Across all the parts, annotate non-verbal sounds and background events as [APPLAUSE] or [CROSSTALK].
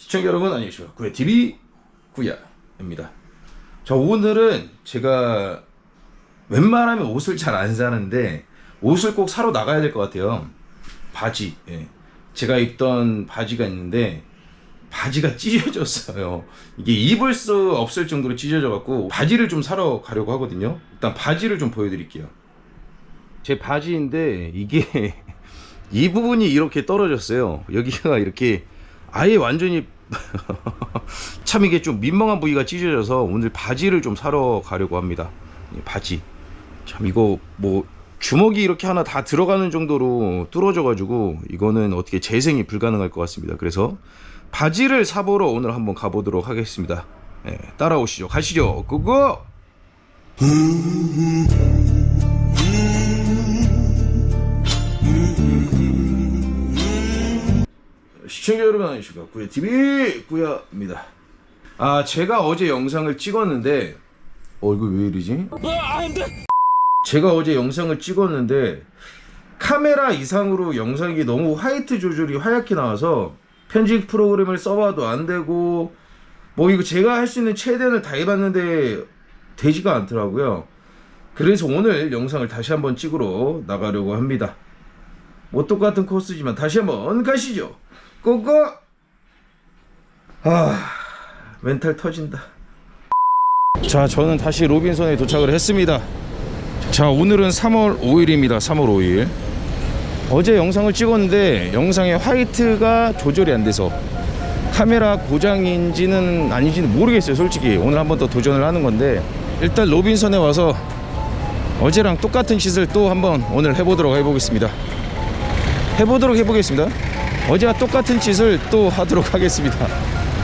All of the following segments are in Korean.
시청자 여러분 안녕하십니까. 구야TV 구야입니다. 자 오늘은 제가 웬만하면 옷을 잘 안 사는데 옷을 꼭 사러 나가야 될 것 같아요. 바지. 예. 제가 입던 바지가 있는데 바지가 [LAUGHS] 찢어졌어요. 이게 입을 수 없을 정도로 찢어져 갖고 바지를 좀 사러 가려고 하거든요. 일단 바지를 좀 보여드릴게요. 제 바지인데 이게 [LAUGHS] 이 부분이 이렇게 떨어졌어요. 여기가 이렇게 아예 완전히 참 이게 좀 민망한 부위가 찢어져서 오늘 바지를 좀 사러 가려고 합니다. 이 바지. 참 이거 뭐 주먹이 이렇게 하나 다 들어가는 정도로 뚫어져 가지고 이거는 어떻게 재생이 불가능할 것 같습니다. 그래서 바지를 사보러 오늘 한번 가보도록 하겠습니다. 예, 따라오시죠. 가시죠. 고고! 시청자 여러분 안녕하십니까? 구야TV 구야입니다. 아 제가 어제 영상을 찍었는데 어 이거 왜 이러지? 제가 어제 영상을 찍었는데 카메라 이상으로 영상이 너무 화이트 조절이 하얗게 나와서 편집 프로그램을 써봐도 안 되고 뭐 이거 제가 할 수 있는 최대한을 다 해봤는데 되지가 않더라고요. 그래서 오늘 영상을 다시 한번 찍으러 나가려고 합니다. 뭐 똑같은 코스지만 다시 한번 가시죠. 고고. 아 멘탈 터진다. 자 저는 다시 로빈선에 도착을 했습니다. 자 오늘은 3월 5일입니다. 3월 5일. 어제 영상을 찍었는데 영상에 화이트가 조절이 안 돼서 카메라 고장인지는 아닌지는 모르겠어요. 솔직히 오늘 한 번 더 도전을 하는 건데 일단 로빈선에 와서 어제랑 똑같은 짓을 또 한번 오늘 해보도록 해보겠습니다. 해보도록 해보겠습니다. 어제와 똑같은 짓을 또 하도록 하겠습니다.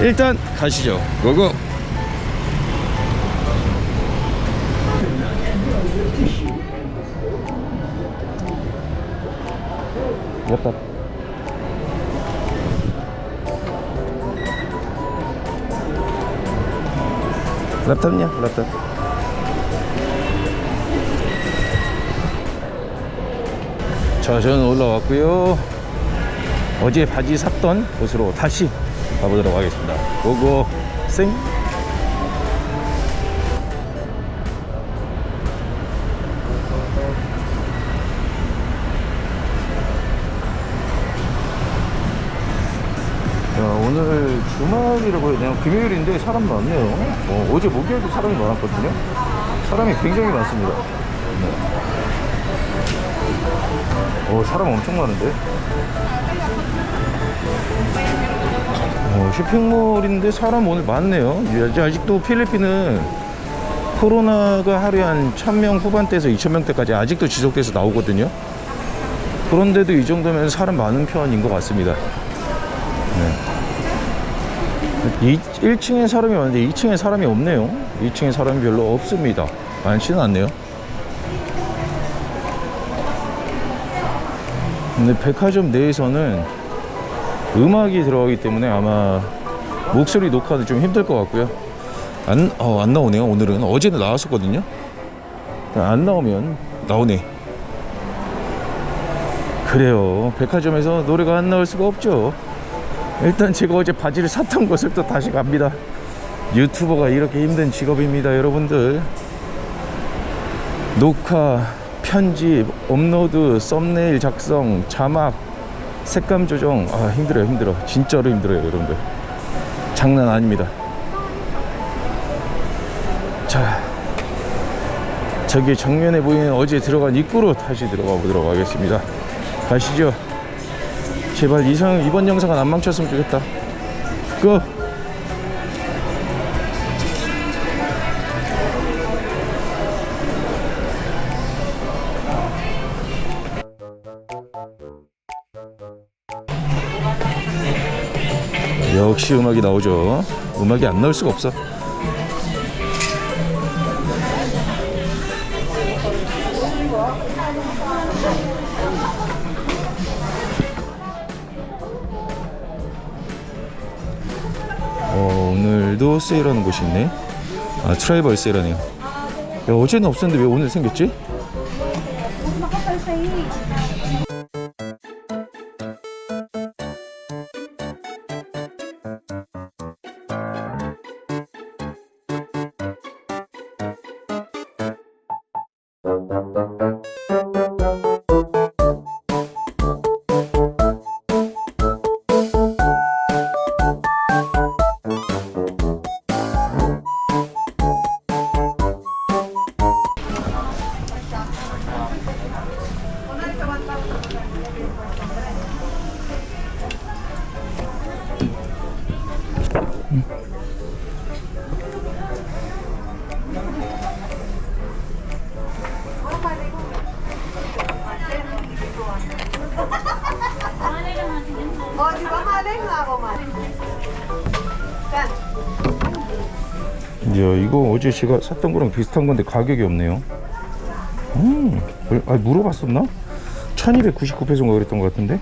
일단 가시죠. 고고. laptop. laptopnya, laptop. 자, 저는 올라왔고요. 어제 바지 샀던 곳으로 다시 가보도록 하겠습니다. 고고 생. 야, 오늘 주말이라고 해야 되나? 금요일인데 사람 많네요. 어, 어제 목요일도 사람이 많았거든요. 사람이 굉장히 많습니다. 네. 어, 사람 엄청 많은데? 어, 쇼핑몰인데 사람 오늘 많네요. 아직- 아직도 필리핀은 코로나가 하루에 한 1000명 후반대에서 2000명대까지 아직도 지속돼서 나오거든요. 그런데도 이 정도면 사람 많은 편인 것 같습니다. 네. 1층에 사람이 많은데 2층에 사람이 없네요. 2층에 사람이 별로 없습니다. 많지는 않네요. 근데 백화점 내에서는 음악이 들어가기 때문에 아마 목소리 녹화도 좀 힘들 것 같고요. 안, 어, 안 나오네요. 오늘은 어제는 나왔었거든요. 안 나오면 나오네. 그래요. 백화점에서 노래가 안 나올 수가 없죠. 일단 제가 어제 바지를 샀던 곳을 또 다시 갑니다. 유튜버가 이렇게 힘든 직업입니다, 여러분들. 녹화, 편집, 업로드, 썸네일 작성, 자막, 색감 조정. 아 힘들어요 힘들어. 진짜로 힘들어요 여러분들. 장난 아닙니다. 자 저기 정면에 보이는 어제 들어간 입구로 다시 들어가 보도록 하겠습니다. 가시죠. 제발 이상 이번 영상은 안 망쳤으면 좋겠다. 고 역시 음악이 나오죠. 음악이 안 나올 수가 없어. 어, 오늘도 세일하는 곳이 있네. 아, 트라이벌 세일하네요. 야, 어제는 없었는데 왜 오늘 생겼지? Mm-hmm. 이야 이거 어제 제가 샀던 거랑 비슷한 건데 가격이 없네요 음 왜- 아 물어봤었나? 1299페소인가 그랬던 것 같은데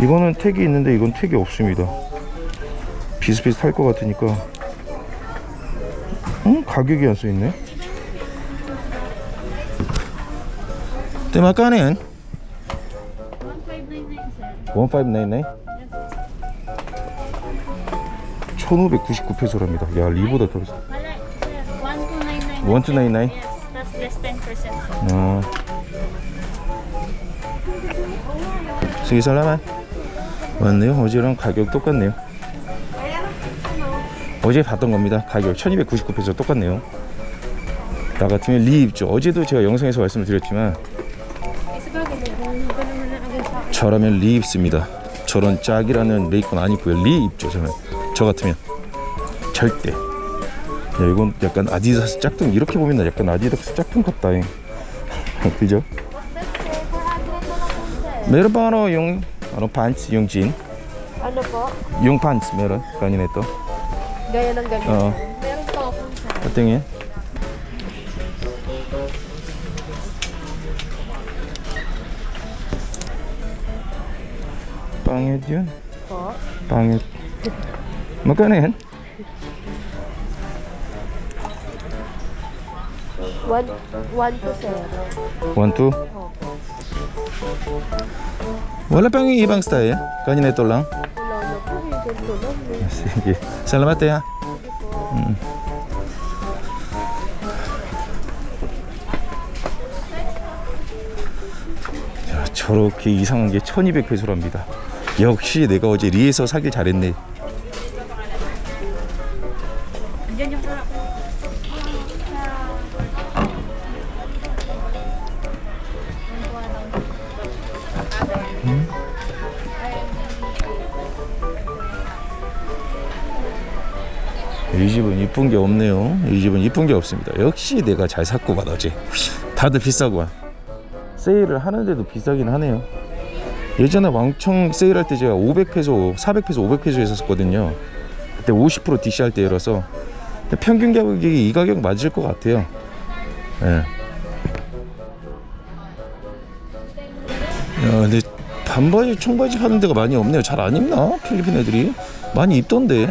이거는 택이 있는데 이건 택이 없습니다 비슷비슷할 것 같으니까 음 가격이 안 써있네 때마까는 1599 1599 페소랍니다 야 리보다 더 비싸 Wala, sir. 1299? 1299. Yes, that's less 10%. 어. sige salamat 맞네요 어제랑 가격 똑같네요 어제 봤던 겁니다 가격 1299페소 똑같네요 나 같으면 리 입죠 어제도 제가 영상에서 말씀을 드렸지만 저라면 리 입습니다 저런 짝이라는 레이콘 안 입고요 리 입죠 저는 저 같으면 절대 야 이건 약간 아디다스 짝퉁 이렇게 보면 약간 아디다스 짝퉁 같다 잉. 그죠? ano pants yung jean Ano po? yung pants meron kanina ito Gaya ng ganito. oo Meron po akong sa... patingin pangit yun Po? pangit magkano yan? One, one to sir. one two Opo. wala pang ibang style kanina ito lang Wala na po. Yung ganito lang. eh. sige salamat eh ha Mm. 야, 저렇게 이상한 게 1200페소랍니다 역시 내가 어제 리에서 사길 잘했네 이 집은 이쁜 게 없네요. 이 집은 이쁜 게 없습니다. 역시 내가 잘 샀구만 어제. 다들 비싸구만. 세일을 하는데도 비싸긴 하네요. 예전에 왕청 세일할 때 제가 500페소 400페소 500페소에 샀었거든요. 그때 50% DC 할 때라서. 평균 가격이 이 가격 맞을 것 같아요. 예. 야 근데 반바지 청바지 파는 데가 많이 없네요. 잘 안 입나? 필리핀 애들이? 많이 입던데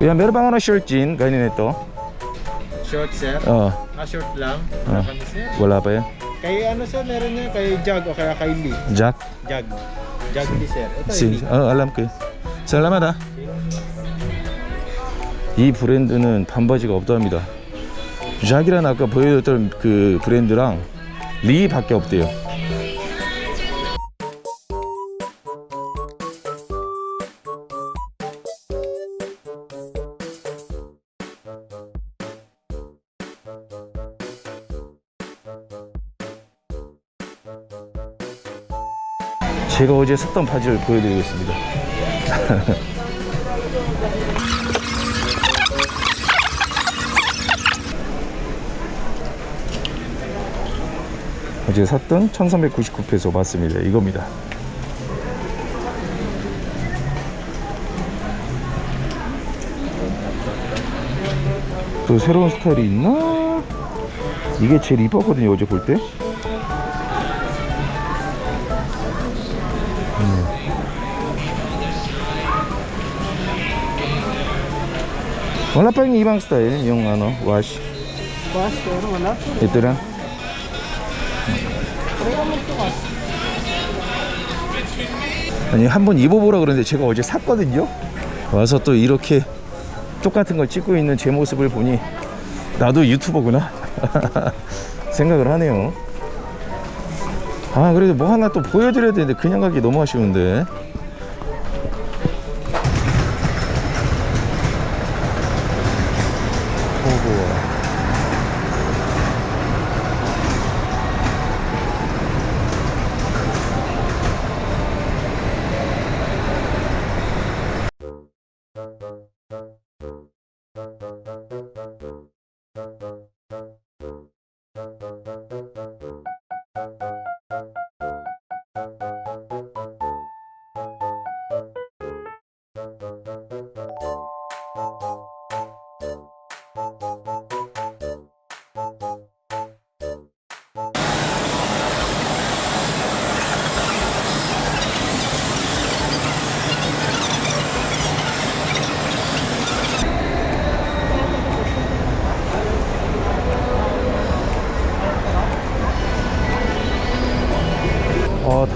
Ya, meron bang ano short jean? Ganyan ito? Short sir? Oo, Ah, short lang? Ah. Wala kami sir? wala pa yan. Kay ano sir, meron niya kay Jag o kaya kay Lee. Jack? Jag. Jag Lee sir. Ito Si, Lee. 어, alam ko. Salamat ah. 이 브랜드는 반바지가 없답니다. ዣ기란 아까 보여줬던 그 브랜드랑 리밖에 없대요. 제가 어제 샀던 바지를 보여드리겠습니다. [LAUGHS] 어제 샀던 1399페소 맞습니다. 이겁니다. 또 새로운 스타일이 있나? 이게 제일 이뻤거든요. 어제 볼 때. Wala pa yung ibang style, yung ano, wash. Boss, pero wala po. Ito lang. 아니 한번 입어보라 그러는데 제가 어제 샀거든요 와서 또 이렇게 똑같은 걸 찍고 있는 제 모습을 보니 나도 유튜버구나 [LAUGHS] 생각을 하네요 아 그래도 뭐 하나 또 보여드려야 되는데 그냥 가기 너무 아쉬운데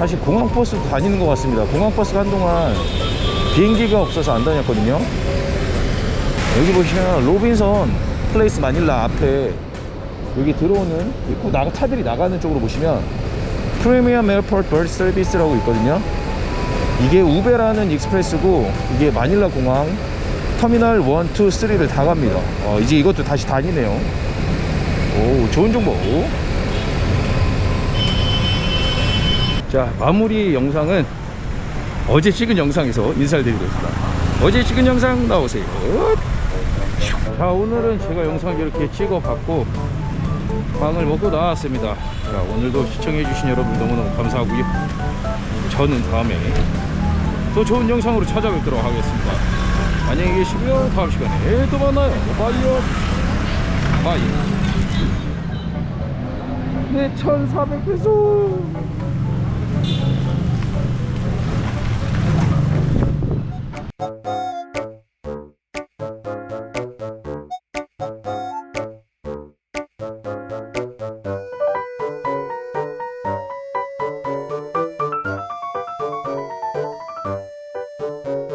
어, 다시 공항버스 다니는 것 같습니다. 공항버스가 한동안 비행기가 없어서 안 다녔거든요. 여기 보시면 로빈선 플레이스 마닐라 앞에 여기 들어오는 입구 나가 차들이 나가는 쪽으로 보시면 프리미엄 에어포트 버스 서비스라고 있거든요. 이게 우베라는 익스프레스고 이게 마닐라 공항 터미널 1, 2, 3를 다 갑니다. 어, 이제 이것도 다시 다니네요. 오, 좋은 정보. 자, 마무리 영상은 어제 찍은 영상에서 인사를 드리겠습니다. 어제 찍은 영상 나오세요. 자, 오늘은 제가 영상 이렇게 찍어봤고, 빵을 먹고 나왔습니다. 자, 오늘도 시청해주신 여러분 너무너무 감사하고요. 저는 다음에 또 좋은 영상으로 찾아뵙도록 하겠습니다. 안녕히 계시고요. 다음 시간에 또 만나요. 바이요. 바이. 네, 1400페소.